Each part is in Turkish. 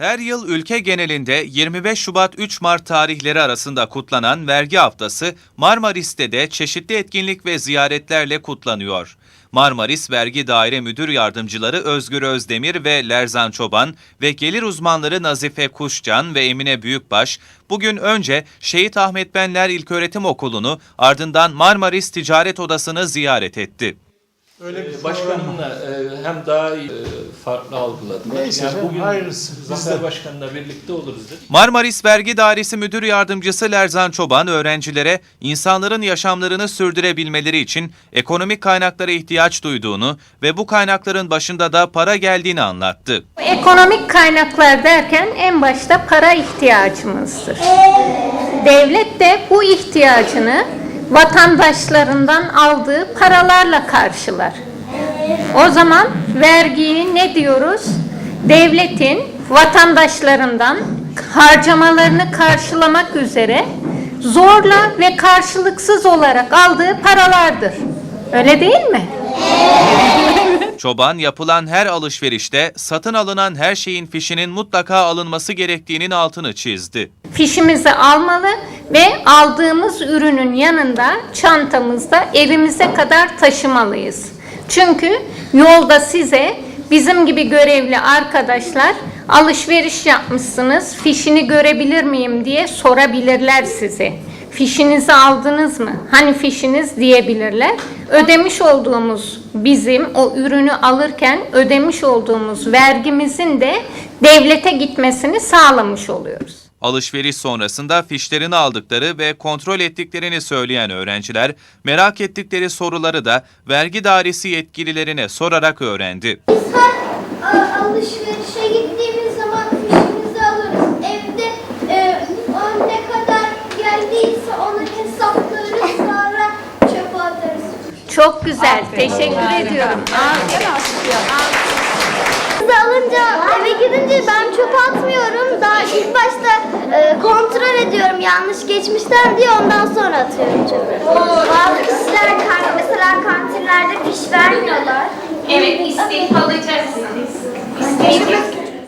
Her yıl ülke genelinde 25 Şubat 3 Mart tarihleri arasında kutlanan vergi haftası Marmaris'te de çeşitli etkinlik ve ziyaretlerle kutlanıyor. Marmaris Vergi Daire Müdür Yardımcıları Özgür Özdemir ve Lerzan Çoban ve gelir uzmanları Nazife Kuşcan ve Emine Büyükbaş bugün önce Şehit Ahmet Benler İlköğretim Okulu'nu ardından Marmaris Ticaret Odası'nı ziyaret etti. Öyle bir Başkanımla e, hem daha iyi, e, farklı algıladım. Neyse yani canım, bugün hayırlısı. Biz Zafer de- Başkan'la birlikte oluruz dedik. Marmaris Vergi Dairesi Müdür Yardımcısı Lerzan Çoban öğrencilere insanların yaşamlarını sürdürebilmeleri için ekonomik kaynaklara ihtiyaç duyduğunu ve bu kaynakların başında da para geldiğini anlattı. Ekonomik kaynaklar derken en başta para ihtiyacımızdır. Devlet de bu ihtiyacını vatandaşlarından aldığı paralarla karşılar. O zaman vergiyi ne diyoruz? Devletin vatandaşlarından harcamalarını karşılamak üzere zorla ve karşılıksız olarak aldığı paralardır. Öyle değil mi? Çoban yapılan her alışverişte satın alınan her şeyin fişinin mutlaka alınması gerektiğinin altını çizdi. Fişimizi almalı ve aldığımız ürünün yanında çantamızda evimize kadar taşımalıyız. Çünkü yolda size bizim gibi görevli arkadaşlar alışveriş yapmışsınız, fişini görebilir miyim diye sorabilirler size. Fişinizi aldınız mı? Hani fişiniz diyebilirler. Ödemiş olduğumuz bizim o ürünü alırken ödemiş olduğumuz vergimizin de devlete gitmesini sağlamış oluyoruz. Alışveriş sonrasında fişlerini aldıkları ve kontrol ettiklerini söyleyen öğrenciler merak ettikleri soruları da vergi dairesi yetkililerine sorarak öğrendi. Her a- alışverişe gittiğimiz zaman fişimizi alırız. Evde e, o ne kadar geldiyse onu hesaplarız sonra çöpe atarız. Çok güzel. Teşekkür ediyorum. Sizi alınca eve gidince ben çöpe atmıyorum. Daha ilk başta e, kontrol ediyorum yanlış geçmişler diye ondan sonra atıyorum çöpe. Bazı kişiler kan- mesela kantinlerde fiş vermiyorlar. Evet, isteyip alacaksınız. İsteyip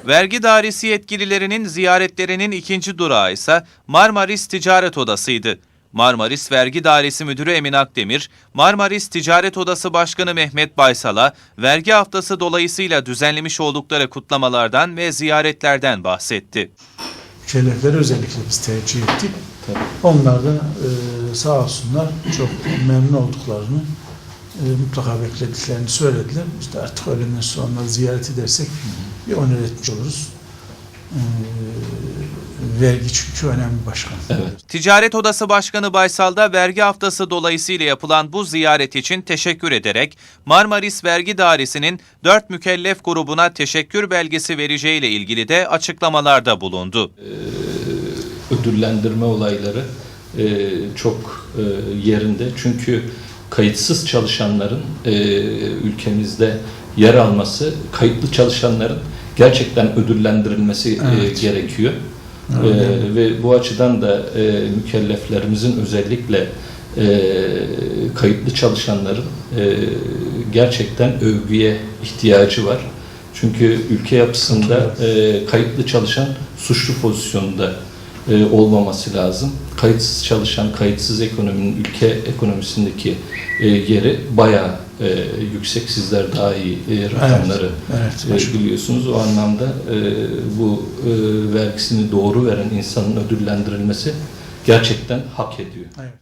Vergi dairesi yetkililerinin ziyaretlerinin ikinci durağı ise Marmaris Ticaret Odası'ydı. Marmaris Vergi Dairesi Müdürü Emin Akdemir, Marmaris Ticaret Odası Başkanı Mehmet Baysal'a vergi haftası dolayısıyla düzenlemiş oldukları kutlamalardan ve ziyaretlerden bahsetti. Mükellefleri özellikle biz tercih ettik. Onlar da e, sağ olsunlar çok memnun olduklarını e, mutlaka beklediklerini söylediler. İşte artık öğleden sonra onları ziyaret edersek bir onur etmiş oluruz. E, vergi çünkü önemli başkan. Ticaret Odası Başkanı Baysal da vergi haftası dolayısıyla yapılan bu ziyaret için teşekkür ederek Marmaris Vergi Dairesi'nin 4 mükellef grubuna teşekkür belgesi vereceğiyle ilgili de açıklamalarda bulundu. Ödüllendirme olayları e, çok e, yerinde. Çünkü kayıtsız çalışanların e, ülkemizde yer alması, kayıtlı çalışanların gerçekten ödüllendirilmesi e, Evet. gerekiyor. Evet. E, ve bu açıdan da e, mükelleflerimizin özellikle e, kayıtlı çalışanların e, gerçekten övgüye ihtiyacı var. Çünkü ülke yapısında e, kayıtlı çalışan suçlu pozisyonda e, olmaması lazım. Kayıtsız çalışan, kayıtsız ekonominin ülke ekonomisindeki e, yeri bayağı e, yüksek. Sizler daha iyi e, rakamları Evet, e, başkanım. biliyorsunuz. O anlamda e, bu e, vergisini doğru veren insanın ödüllendirilmesi gerçekten hak ediyor. Evet.